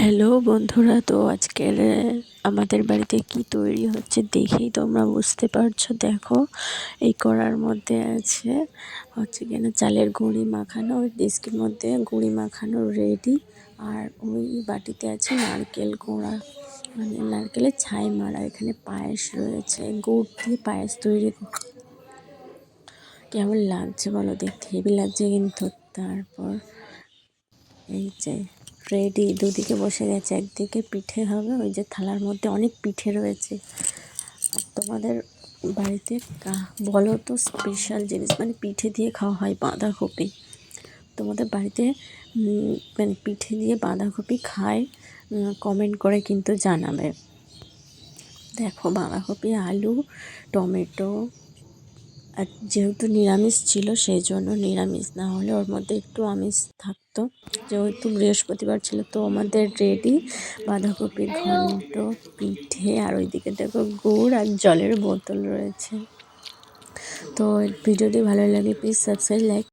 Hello বন্ধুরা, তো আজকের আমাদের বাড়িতে কি তৈরি হচ্ছে দেখেই তোমরা বুঝতে পারছ। দেখো, এই কড়ার মধ্যে আছে হচ্ছে কিনা চালের গুঁড়ি মাখানো, ওই ডিস্কের মধ্যে গুঁড়ি মাখানো রেডি আর ওই বাটিতে আছে নারকেল কোড়া মানে নারকেলের ছাই মারা, এখানে পায়েস রয়েছে, গুড় দিয়ে পায়েস তৈরি কেমন লাগছে বলো দেখতে? হেভি লাগছে কিন্তু, তারপর এই যে রেডি। দুদিকে বসে গেছে, একদিকে পিঠে হবে, ওই যে থালার মধ্যে অনেক পিঠে রয়েছে। আর তোমাদের বাড়িতে বলো তো স্পেশাল জিনিস মানে পিঠে দিয়ে খাওয়া হয় বাঁধাকপি। তোমাদের বাড়িতে মানে পিঠে দিয়ে বাঁধাকপি খায় কমেন্ট করে কিন্তু জানাবে। দেখো বাঁধাকপি, আলু, টমেটো আর যেহেতু নিরামিষ ছিল, সেই জন্য নিরামিষ। না হলে ওর মধ্যে একটু আমিষ থাকতো। যেহেতু বৃহস্পতিবার ছিল, তো আমাদের রেডি বাঁধাকপির ঘন্ট, পিঠে, আর ওইদিকে দেখো গুড় আর জলের বোতল রয়েছে। তো ভিডিওটি ভালো লাগে প্লিজ সাবস্ক্রাইব, লাইক